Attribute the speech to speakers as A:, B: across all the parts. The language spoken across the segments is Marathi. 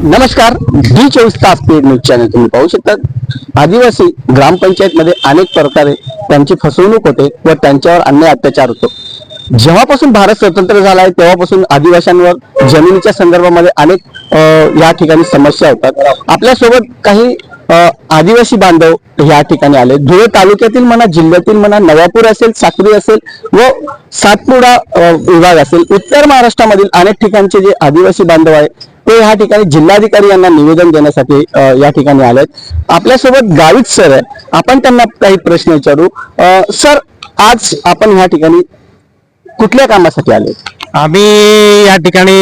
A: नमस्कार डी चोवीस तास पेड न्यूज चॅनल तुम्ही पाहू शकता. आदिवासी ग्रामपंचायत मध्ये अनेक प्रकारे त्यांची फसवणूक होते व त्यांच्यावर अन्याय अत्याचार होतो. जेव्हापासून भारत स्वतंत्र झाला आहे तेव्हापासून आदिवासींवर जमिनीच्या संदर्भामध्ये अनेक या ठिकाणी समस्या होतात. आपल्यासोबत काही आदिवासी बांधव या ठिकाणी आले. धुळे तालुक्यातील म्हणा जिल्ह्यातील म्हणा नवापूर असेल साक्री असेल व सातपुडा विभाग असेल उत्तर महाराष्ट्रामधील अनेक ठिकाणचे जे आदिवासी बांधव आहे ते या ठिकाणी जिल्हाधिकारी यांना निवेदन देण्यासाठी या ठिकाणी आलेत. आपल्यासोबत गावित सर आहे आपण त्यांना काही प्रश्न विचारू. सर आज आपण ह्या ठिकाणी कुठल्या कामासाठी आले
B: आम्ही या ठिकाणी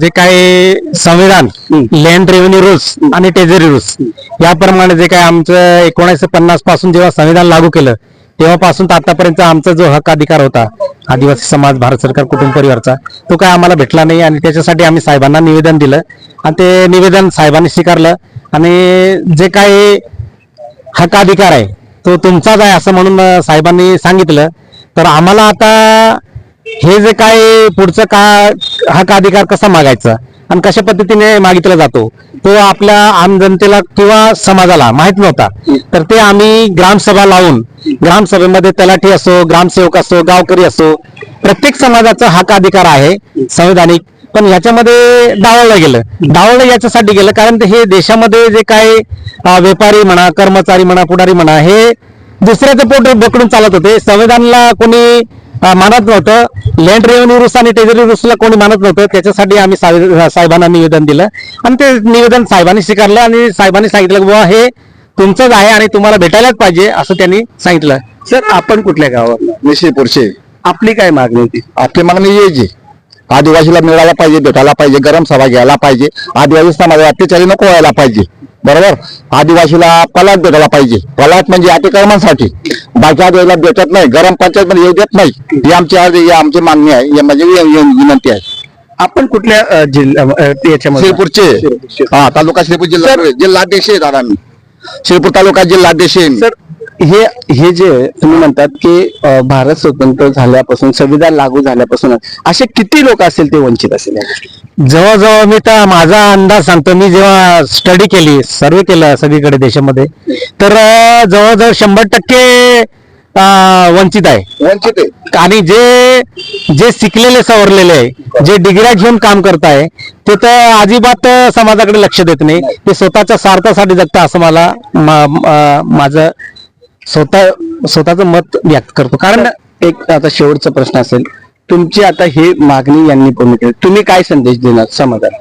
B: जे काही संविधान. लँड रेव्हेन्यू रूल्स आणि टेझरी रूल्स याप्रमाणे जे काही आमचं एकोणीसशे पन्नासपासून जेव्हा संविधान लागू केलं तेव्हापासून तर आतापर्यंत आमचा जो हक्क अधिकार होता आदिवासी समाज भारत सरकार कुटुंब परिवारचा तो काय आम्हाला भेटला नाही आणि त्याच्यासाठी आम्ही साहेबांना निवेदन दिलं. आणि ते निवेदन साहेबांनी स्वीकारलं. आणि जे काही हक्क अधिकार आहे तो तुमचाच आहे असं म्हणून साहेबांनी सांगितलं. तर आम्हाला आता हे जे काय पुढचं का हक्क अधिकार कसा मागायचा आणि कशा पद्धतीने मागितला जातो तो आपल्या आम जनतेला किंवा समाजाला माहीत नव्हता. तर ते आम्ही ग्रामसभा लावून ग्रामसभेमध्ये तलाठी असो ग्रामसेवक असो गावकरी असो प्रत्येक समाजाचा हक्क अधिकार आहे संविधानिक. पण याच्यामध्ये डावळलं गेलं. डावळलं याच्यासाठी गेलं कारण ते हे देशामध्ये जे काही व्यापारी म्हणा कर्मचारी म्हणा पुढारी म्हणा हे दुसऱ्याचं पोट बकडून चालत होते. संविधानला कोणी मानत नव्हतं. लँड रेव्हेन्यू रूल्स आणि टेझरी रूल्सला कोणी मानत नव्हतं. त्याच्यासाठी आम्ही साहे- साहेबांना निवेदन दिलं. आणि ते निवेदन साहेबांनी स्वीकारलं आणि साहेबांनी सांगितलं की बुवा हे तुमचंच आहे आणि तुम्हाला भेटायलाच पाहिजे असं त्यांनी सांगितलं.
A: सर आपण कुठल्या गावात?
C: निश्चितपूरचे
A: आपली काय मागणी होती?
C: आपली मागणी यायची आदिवासीला मिळायला पाहिजे भेटायला पाहिजे गरम सभा घ्यायला पाहिजे आदिवासी समाजाला अत्याचारी नको व्हायला पाहिजे. बरोबर? आदिवासीला पलाट भेटायला पाहिजे. पलाट म्हणजे अतिक्रमणासाठी. बाकी आदिवासीला भेटत नाही गरम पंचायत मध्ये येऊ देत नाही ही आमची आज ही आमची मागणी आहे ही वि- विनंती आहे.
A: आपण कुठल्या अ, जिल्हा अ, याच्यामध्ये?
C: श्रीपूरचे. हा तालुका श्रीपूर जिल्हा जिल्हाध्यक्ष आहे दादा मी. श्रीपूर तालुका जिल्हाध्यक्ष आहे
A: हे हे जे तुम्ही म्हणतात की भारत स्वतंत्र झाल्यापासून संविधान लागू झाल्यापासून असे किती लोक असेल ते वंचित असेल?
B: जवळजवळ मी तर माझा अंदाज सांगतो मी जेव्हा स्टडी केली सर्वे केलं सगळीकडे देशामध्ये तर जवळजवळ शंभर टक्के वंचित आहे.
C: वंचित आहे.
B: आणि जे जे शिकलेले सवरलेले आहे जे डिग्र्या घेऊन काम करत आहे ते तर अजिबात समाजाकडे लक्ष देत नाही. ते स्वतःच्या स्वार्थासाठी जगतं असं मला माझं स्वतः स्वतःचं मत व्यक्त करतो. कारण
A: एक आता शेवटचा प्रश्न असेल तुमची आता ही मागणी यांनी पूर्ण केली. तुम्ही काय संदेश देणार समाजाला?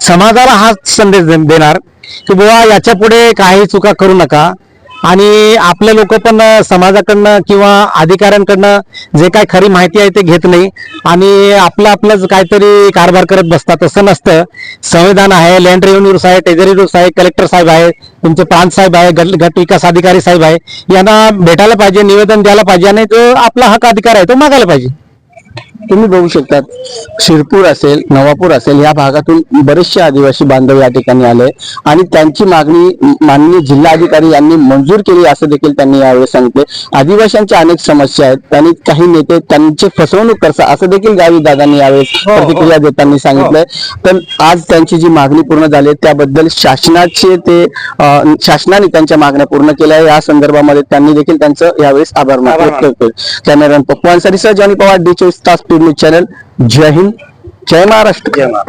B: समाजाला हा संदेश देणार की बुवा याच्यापुढे काही चुका करू नका. आणि आपले लोक पण समाजाकडनं किंवा अधिकाऱ्यांकडनं जे काय खरी माहिती आहे ते घेत नाही. आणि आपलं आपलंच काहीतरी कारभार करत बसतात. तसं नसतं. संविधान आहे लँड रेव्हेन्यू आहे टेझरी रूल्स आहे कलेक्टर साहेब आहे तुमचे प्रांत साहेब आहे गट गट विकास अधिकारी साहेब आहे. यांना भेटायला पाहिजे निवेदन द्यायला पाहिजे आणि जो आपला हक्क अधिकार आहे तो मागायला पाहिजे.
A: तुम्ही बघू शकतात शिरपूर असेल नवापूर असेल या भागातून बरेचसे आदिवासी बांधव या ठिकाणी आले आणि त्यांची मागणी माननीय जिल्हाधिकारी यांनी मंजूर केली असं देखील त्यांनी यावेळी सांगितले. आदिवासींच्या अनेक समस्या आहेत त्यांनी काही नेते त्यांची फसवणूक करतात असं देखील गावी दादांनी यावेळी प्रतिक्रिया देताना सांगितलंय. तर आज त्यांची जी मागणी पूर्ण झाली त्याबद्दल शासनाचे ते शासनाने त्यांच्या मागण्या पूर्ण केल्या. या संदर्भामध्ये त्यांनी देखील त्यांचं यावेळेस आभार व्यक्त कॅमेरामॅन पप्पू अन्सारी सह जॉनी पवार डी चोवीस तास न्यूज चॅनल. जय हिंद. जय महाराष्ट्र. जय महाराष्ट्र.